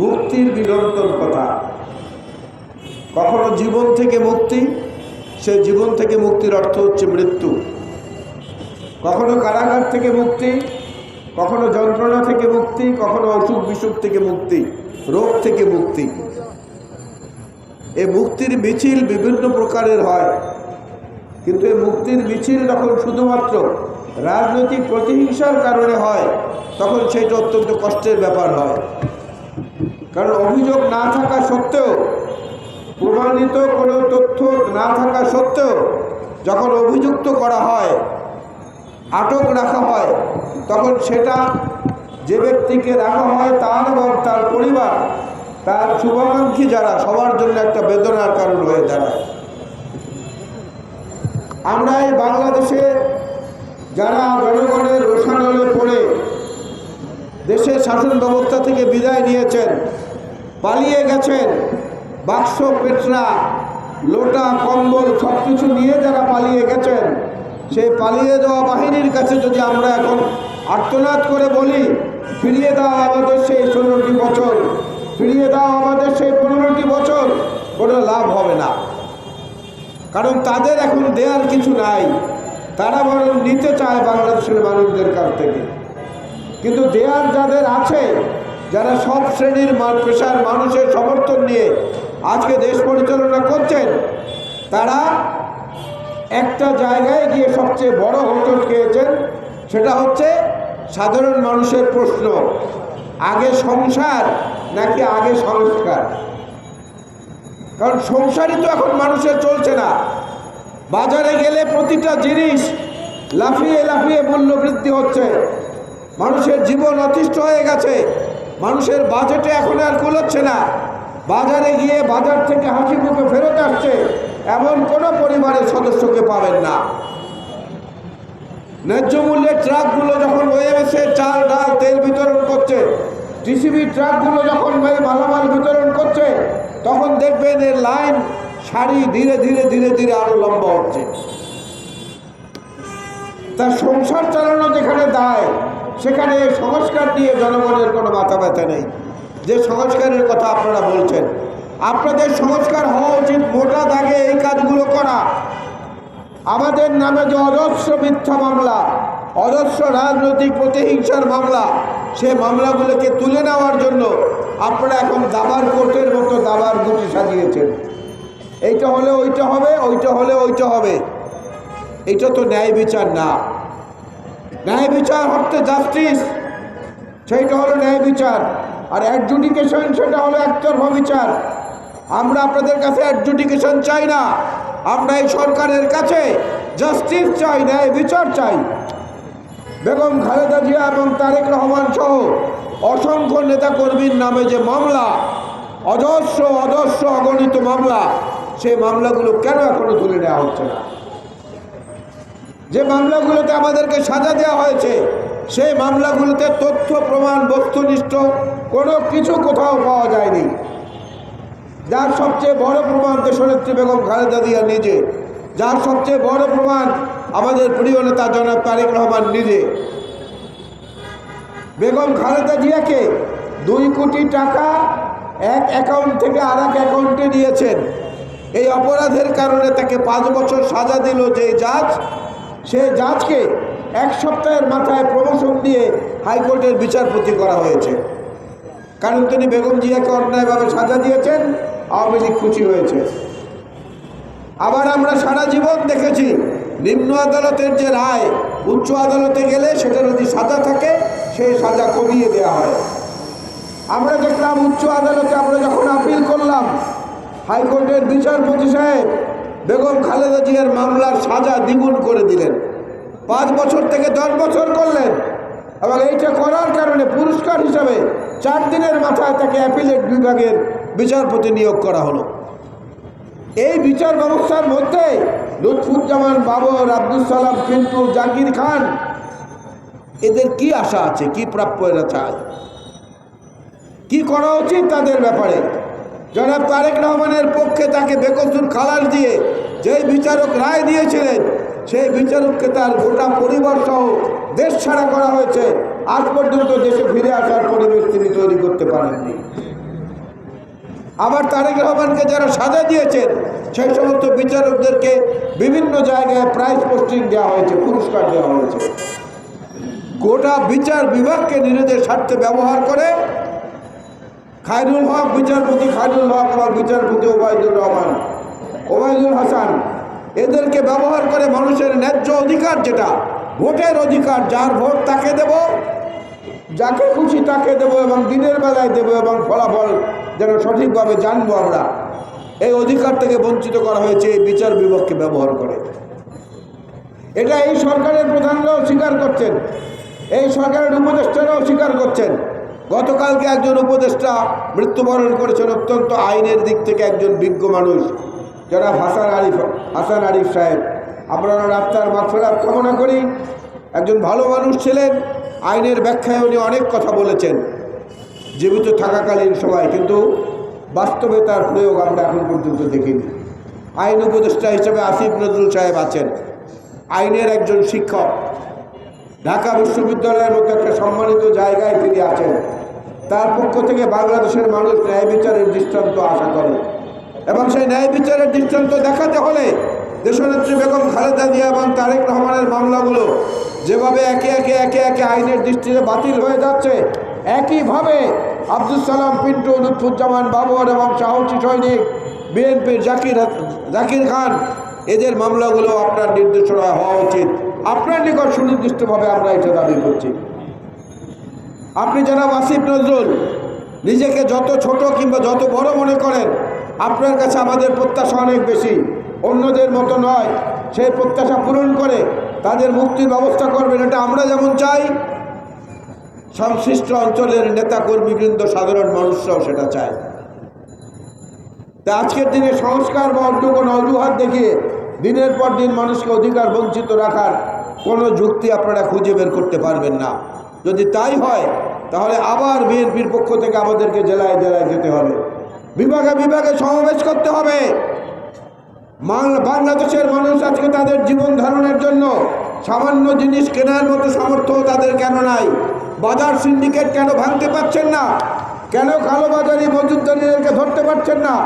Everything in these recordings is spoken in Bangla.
মুক্তির নিরন্তর কথা। কখনো জীবন থেকে মুক্তি, সে জীবন থেকে মুক্তির অর্থ হচ্ছে মৃত্যু। কখনো কারাগার থেকে মুক্তি, কখনো যন্ত্রণা থেকে মুক্তি, কখনো অসুখ বিসুখ থেকে মুক্তি, রোগ থেকে মুক্তি। এই মুক্তির মিছিল বিভিন্ন প্রকারের হয়, কিন্তু এই মুক্তির মিছিল যখন শুধুমাত্র রাজনৈতিক প্রতিহিংসার কারণে হয়, তখন সেটা অত্যন্ত কষ্টের ব্যাপার হয়। কারণ অভিযোগ না থাকা সত্ত্বেও, প্রমাণিত কোনো তথ্য না থাকা সত্ত্বেও, যখন অভিযুক্ত করা হয়, আটক রাখা হয়, তখন সেটা যে ব্যক্তিকে রাখা হয় তার এবং তার পরিবার, তার শুভাকাঙ্ক্ষী যারা, সবার জন্য একটা বেদনার কারণ হয়ে দাঁড়ায়। আমরা এই বাংলাদেশে যারা জনগণের রোষানলে পড়ে দেশের শাসন ব্যবস্থা থেকে বিদায় নিয়েছেন, পালিয়ে গেছেন বাক্স, পেটরা, লোটা, কম্বল সব কিছু নিয়ে যারা পালিয়ে গেছেন, সেই পালিয়ে যাওয়া বাহিনীর কাছে যদি আমরা এখন আর্তনাদ করে বলি, ফিরিয়ে দাও আমাদের সেই ষোলোটি বছর, ফিরিয়ে দাও আমাদের সেই পনেরোটি বছর, কোনো লাভ হবে না। কারণ তাদের এখন দেওয়ার কিছু নাই, তারা বরং নিতে চায় বাংলাদেশের মানুষদের কাছ থেকে। কিন্তু দেয়ার যাদের আছে, যারা সব শ্রেণির পেশার মানুষের সমর্থন নিয়ে আজকে দেশ পরিচালনা করছেন, তারা একটা জায়গায় গিয়ে সবচেয়ে বড় হোটেল খেয়েছেন, সেটা হচ্ছে সাধারণ মানুষের প্রশ্ন, আগে সংসার নাকি আগে সংস্কার? কারণ সংসারই তো এখন মানুষের চলছে না। বাজারে গেলে প্রতিটা জিনিস লাফিয়ে লাফিয়ে মূল্য বৃদ্ধি হচ্ছে। মানুষের জীবন অতিষ্ঠ হয়ে গেছে। মানুষের বাজেটে এখন আর কুলোচ্ছে না। বাজারে গিয়ে বাজার থেকে হাসি মুখে ফেরত আসছে, এমন কোনো পরিবারের সদস্যকে পাবেন না। ন্যায্য মূল্যের ট্রাকগুলো যখন ওএমএসে চাল, ডাল, তেল বিতরণ করছে টিসিবি ট্রাকগুলো যখন ওই মালামাল বিতরণ করছে, তখন দেখবেন এর লাইন সারি ধীরে ধীরে ধীরে ধীরে আরও লম্বা হচ্ছে। তার সংসার চালানো যেখানে দায় সেখানে সংস্কার নিয়ে জনগণের কোনো মাথা ব্যথা নেই। যে সংস্কারের কথা আপনারা বলছেন, আপনাদের সংস্কার হওয়া উচিত মোটা দাগে এই কাজগুলো করা। আমাদের নামে যে অজস্র মিথ্যা মামলা, অজস্র রাজনৈতিক প্রতিহিংসার মামলা, সে মামলাগুলোকে তুলে নেওয়ার জন্য আপনারা এখন দাবার কোর্টের মতো দাবার গুটি সাজিয়েছেন। এইটা হলে ওইটা হবে, ওইটা হলে ওইটা হবে। এটা তো ন্যায় বিচার না। ন্যায় বিচার হচ্ছে জাস্টিস সেইটা হলো ন্যায় বিচার। আর অ্যাডজুডিকেশন সেটা হলো একতরফা বিচার। আমরা আপনাদের কাছে অ্যাডজুডিকেশন চাই না। আমরা এই সরকারের কাছে জাস্টিস চাই, ন্যায় বিচার চাই। বেগম খালেদা জিয়া এবং তারেক রহমান সহ অসংখ্য নেতা নেতাকর্মীর নামে যে মামলা, অজস্র অজস্র অগণিত মামলা, সেই মামলাগুলো কেন এখনও তুলে নেওয়া হচ্ছে না? যে মামলাগুলোতে আমাদেরকে সাজা দেওয়া হয়েছে, সেই মামলাগুলোতে তথ্য, প্রমাণ, বস্তুনিষ্ঠ কোনো কিছু কোথাও পাওয়া যায়নি। যার সবচেয়ে বড় প্রমাণ দেশনেত্রী বেগম খালেদা জিয়া নিজে। যার সবচেয়ে বড় প্রমাণ আমাদের প্রিয় নেতা জনাব তারেক রহমান নিজে। বেগম খালেদা জিয়াকে দুই কোটি টাকা এক অ্যাকাউন্ট থেকে আর এক অ্যাকাউন্টে নিয়েছেন এই অপরাধের কারণে তাকে পাঁচ বছর সাজা দিল যে জাজ। সে জাজকে এক সপ্তাহের মাথায় প্রমোশন দিয়ে হাইকোর্টের বিচারপতি করা হয়েছে। কারণ তিনি বেগম জিয়াকে অন্যায়ভাবে সাজা দিয়েছেন, আওয়ামী লীগ খুশি হয়েছে। আবার আমরা সারা জীবন দেখেছি, নিম্ন আদালতের যে রায়, উচ্চ আদালতে গেলে সেটা যদি সাজা থাকে, সেই সাজা কমিয়ে দেওয়া হয়। আমরা দেখলাম উচ্চ আদালতে আমরা যখন আপিল করলাম, হাইকোর্টের বিচারপতি সাহেব বেগম খালেদা জিয়ার মামলার সাজা দ্বিগুণ করে দিলেন। পাঁচ বছর থেকে দশ বছর করলেন এবং এইটা করার কারণে পুরস্কার হিসাবে চার দিনের মাথায় তাকে অ্যাপিলেট বিভাগের বিচারপতি নিয়োগ করা হলো। এই বিচার ব্যবস্থার মধ্যে লুৎফুজ্জামান বাবর আব্দুল সালাম পিন্টু জাকির খান, এদের কি আশা আছে? কি প্রাপ্য এরা চায়? কি করা উচিত তাদের ব্যাপারে? জনাব তারেক রহমানের পক্ষে তাকে বেকসুর খালাস দিয়ে যেই বিচারক রায় দিয়েছিলেন, সেই বিচারককে তার গোটা পরিবার সহ দেশ ছাড়া করা হয়েছে। আজ পর্যন্ত দেশে ফিরে আসার পরিবেশ তিনি তৈরি করতে পারেননি। আবার তারেক রহমানকে যারা সাজা দিয়েছেন, সেই সমস্ত বিচারকদেরকে বিভিন্ন জায়গায় প্রাইজ পোস্টিং দেওয়া হয়েছে, পুরস্কার দেওয়া হয়েছে। গোটা বিচার বিভাগকে নিজেদের স্বার্থে ব্যবহার করে খায়রুল হক বিচারপতি খায়রুল হক এবং বিচারপতি ওবায়দুর রহমান, ওবায়দুল হাসান। এদেরকে ব্যবহার করে মানুষের ন্যায্য অধিকার যেটা, ভোটের অধিকার, যার ভোট তাকে দেব, যাকে খুশি তাকে দেব এবং দিনের বেলায় দেব এবং ফলাফল যেন সঠিকভাবে জানব আমরা। এই অধিকার থেকে বঞ্চিত করা হয়েছে, এই বিচার বিভাগকে ব্যবহার করে। এটা এই সরকারের প্রধানরাও স্বীকার করছেন, এই সরকারের উপদেষ্টারাও স্বীকার করছেন। গতকালকে একজন উপদেষ্টা মৃত্যুবরণ করেছেন অত্যন্ত আইনের দিক থেকে একজন বিজ্ঞ মানুষ যারা হাসান আরিফ হাসান আরিফ সাহেব। আপনারা রাস্তার মাফেরাত কামনা করি। একজন ভালো মানুষ ছিলেন, আইনের ব্যাখ্যায় উনি অনেক কথা বলেছেন, জীবিত থাকাকালীন সময়, কিন্তু বাস্তবে তার প্রয়োগ আমরা এখন পর্যন্ত দেখিনি। আইন উপদেষ্টা হিসেবে আসিফ নজরুল সাহেব আছেন। আইনের একজন শিক্ষক, ঢাকা বিশ্ববিদ্যালয়ের মতো একটা সম্মানিত জায়গায় তিনি আছেন। তার পক্ষ থেকে বাংলাদেশের মানুষ ন্যায় বিচারের দৃষ্টান্ত আশা করে। এবং সেই ন্যায় বিচারের দৃষ্টান্ত দেখাতে হলে দেশনেত্রী বেগম খালেদা জিয়া এবং তারেক রহমানের মামলাগুলো যেভাবে একে একে একে একে আইনের দৃষ্টিতে বাতিল হয়ে যাচ্ছে, একইভাবে আব্দুল সালাম, পিন্টু লুৎফুজ্জামান, বাবর এবং সাহসী সৈনিক বিএনপির জাকির জাকির খান, এদের মামলাগুলো আপনার নির্দেশনা হওয়া উচিত। আপনার নিকট সুনির্দিষ্টভাবে আমরা এটা দাবি করছি। আপনি যারা আসিফ নজরুল, নিজেকে যত ছোট কিংবা যত বড় মনে করেন, আপনার কাছে আমাদের প্রত্যাশা অনেক বেশি। অন্যদের মতো নয়, সেই প্রত্যাশা পূরণ করে তাদের মুক্তির ব্যবস্থা করবেন। এটা আমরা যেমন চাই, সংশ্লিষ্ট অঞ্চলের নেতা কর্মীবৃন্দ সাধারণ মানুষরাও সেটা চায়। তা আজকের দিনে সংস্কার বা অন্য কোনো অজুহাত দেখিয়ে দিনের পর দিন মানুষকে অধিকার বঞ্চিত রাখার কোনো যুক্তি আপনারা খুঁজে বের করতে পারবেন না। যদি তাই হয়, তাহলে আবার বিএনপির পক্ষ থেকে আমাদেরকে জেলায় জেলায় যেতে হবে। বিভাগে বিভাগে সমাবেশ করতে হবে। বাংলাদেশের মানুষ আজকে তাদের জীবন ধারণের জন্য সামান্য জিনিস কেনার মতো সামর্থ্য তাদের কেন নাই? বাজার সিন্ডিকেট কেন ভাঙতে পারছেন না? কেন কালোবাজারি মজুদদারিদেরকে ধরতে পারছেন না?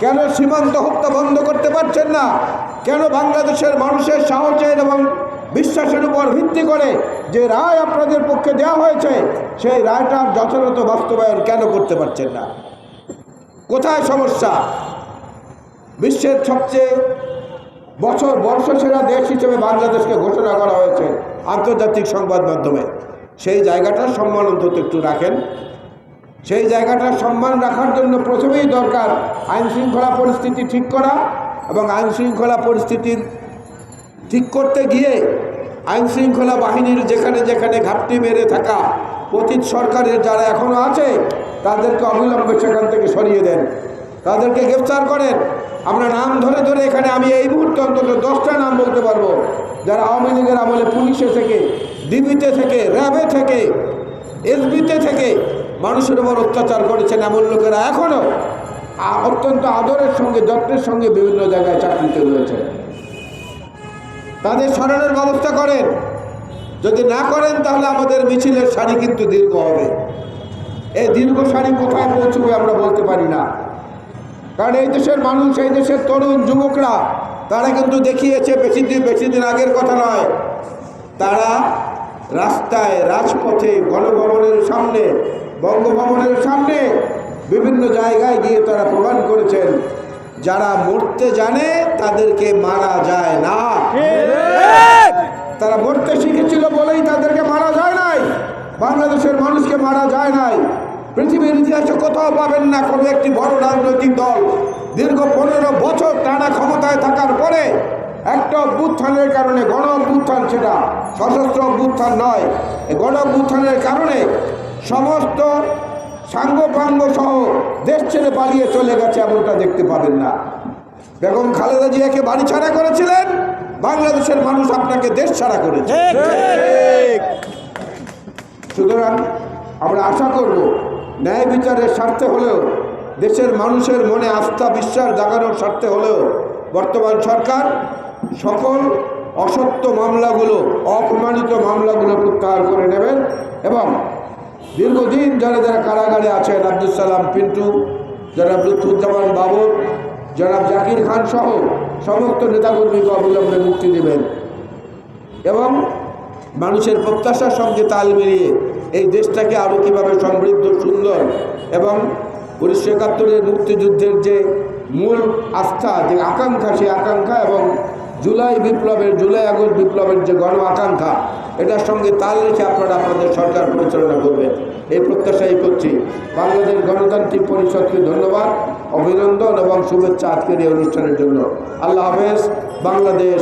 কেন সীমান্ত হত্যা বন্ধ করতে পারছেন না? কেন বাংলাদেশের মানুষের সাহসের এবং বিশ্বাসের উপর ভিত্তি করে যে রায় আপনাদের পক্ষে দেওয়া হয়েছে, সেই রায়টার যথাযথ বাস্তবায়ন কেন করতে পারছেন না? কোথায় সমস্যা? বিশ্বের সবচেয়ে বছর বর্ষসেরা দেশ হিসেবে বাংলাদেশকে ঘোষণা করা হয়েছে আন্তর্জাতিক সংবাদ মাধ্যমে। সেই জায়গাটার সম্মান অন্তত একটু রাখেন। সেই জায়গাটার সম্মান রাখার জন্য প্রথমেই দরকার আইনশৃঙ্খলা পরিস্থিতি ঠিক করা এবং আইনশৃঙ্খলা পরিস্থিতির ঠিক করতে গিয়ে আইন শৃঙ্খলা বাহিনীর যেখানে যেখানে ঘাপটি মেরে থাকা পতিত সরকারের যারা এখনও আছে, তাদেরকে অবিলম্বে সেখান থেকে সরিয়ে দেন। তাদেরকে গ্রেফতার করেন। আমরা নাম ধরে ধরে এখানে আমি এই মুহূর্তে অন্তত দশটা নাম বলতে পারব। যারা আওয়ামী লীগের আমলে পুলিশে থেকে ডিবিতে থেকে, র্যাবে থেকে এসবিতে থেকে মানুষের উপর অত্যাচার করেছেন এমন লোকেরা এখনও অত্যন্ত আদরের সঙ্গে, যত্নের সঙ্গে বিভিন্ন জায়গায় চাকরিতে রয়েছে। তাদের সরানোর ব্যবস্থা করেন। যদি না করেন, তাহলে আমাদের মিছিলের সারি কিন্তু দীর্ঘ হবে। এই দীর্ঘ সারি কোথায় পৌঁছবে আমরা বলতে পারি না। কারণ এই দেশের মানুষ, এই দেশের তরুণ যুবকরা, তারা কিন্তু দেখিয়েছে বেশি দিন বেশি দিন আগের কথা নয়। তারা রাস্তায়, রাজপথে, গণভবনের সামনে, বঙ্গভবনের সামনে বিভিন্ন জায়গায় গিয়ে তারা প্রমাণ করেছেন। যারা মরতে জানে তাদেরকে মারা যায় না। তারা মরতে শিখেছিল বলেই তাদেরকে মারা যায় নাই। বাংলাদেশের মানুষকে মারা যায় নাই। পৃথিবীর ইতিহাসে কোথাও পাবেন না কোনো একটি বড় রাজনৈতিক দল দীর্ঘ পনেরো বছর টানা ক্ষমতায় থাকার পরে একটা অভ্যুত্থানের কারণে গণ অভ্যুত্থান সেটা সশস্ত্র অভ্যুত্থান নয় এই গণ অভ্যুত্থানের কারণে সমস্ত সাঙ্গপাঙ্গ সহ দেশ ছেড়ে পালিয়ে চলে গেছে এমনটা দেখতে পাবেন না। বেগম খালেদা জিয়াকে বাড়ি ছাড়া করেছিলেন বাংলাদেশের মানুষ আপনাকে দেশ ছাড়া করেছে। সুতরাং আমরা আশা করব ন্যায় বিচারের স্বার্থে হলেও দেশের মানুষের মনে আস্থা বিশ্বাস জাগানোর স্বার্থে হলেও বর্তমান সরকার সকল অসত্য মামলাগুলো অপ্রমাণিত মামলাগুলো প্রত্যাহার করে নেবেন এবং দীর্ঘদিন যারা যারা কারাগারে আছেন আব্দুল সালাম, পিন্টু, জনাব লুৎফুজ্জামান বাবর জনাব জাকির খান সহ সমস্ত নেতাকর্মীকে অবিলম্বে মুক্তি দেবেন। এবং মানুষের প্রত্যাশার সঙ্গে তাল মিলিয়ে এই দেশটাকে আরও কীভাবে সমৃদ্ধ, সুন্দর এবং উনিশশো একাত্তরের মুক্তিযুদ্ধের যে মূল আস্থা, যে আকাঙ্ক্ষা, সেই আকাঙ্ক্ষা এবং জুলাই বিপ্লবের, জুলাই আগস্ট বিপ্লবের যে গণ আকাঙ্ক্ষা এটার সঙ্গে তাল রেখে আপনারা আপনাদের সরকার পরিচালনা করবেন। এই প্রত্যাশাই করছি। বাংলাদেশ গণতান্ত্রিক পরিষদকে ধন্যবাদ, অভিনন্দন এবং শুভেচ্ছা আজকের এই অনুষ্ঠানের জন্য। আল্লাহ হাফেজ, বাংলাদেশ।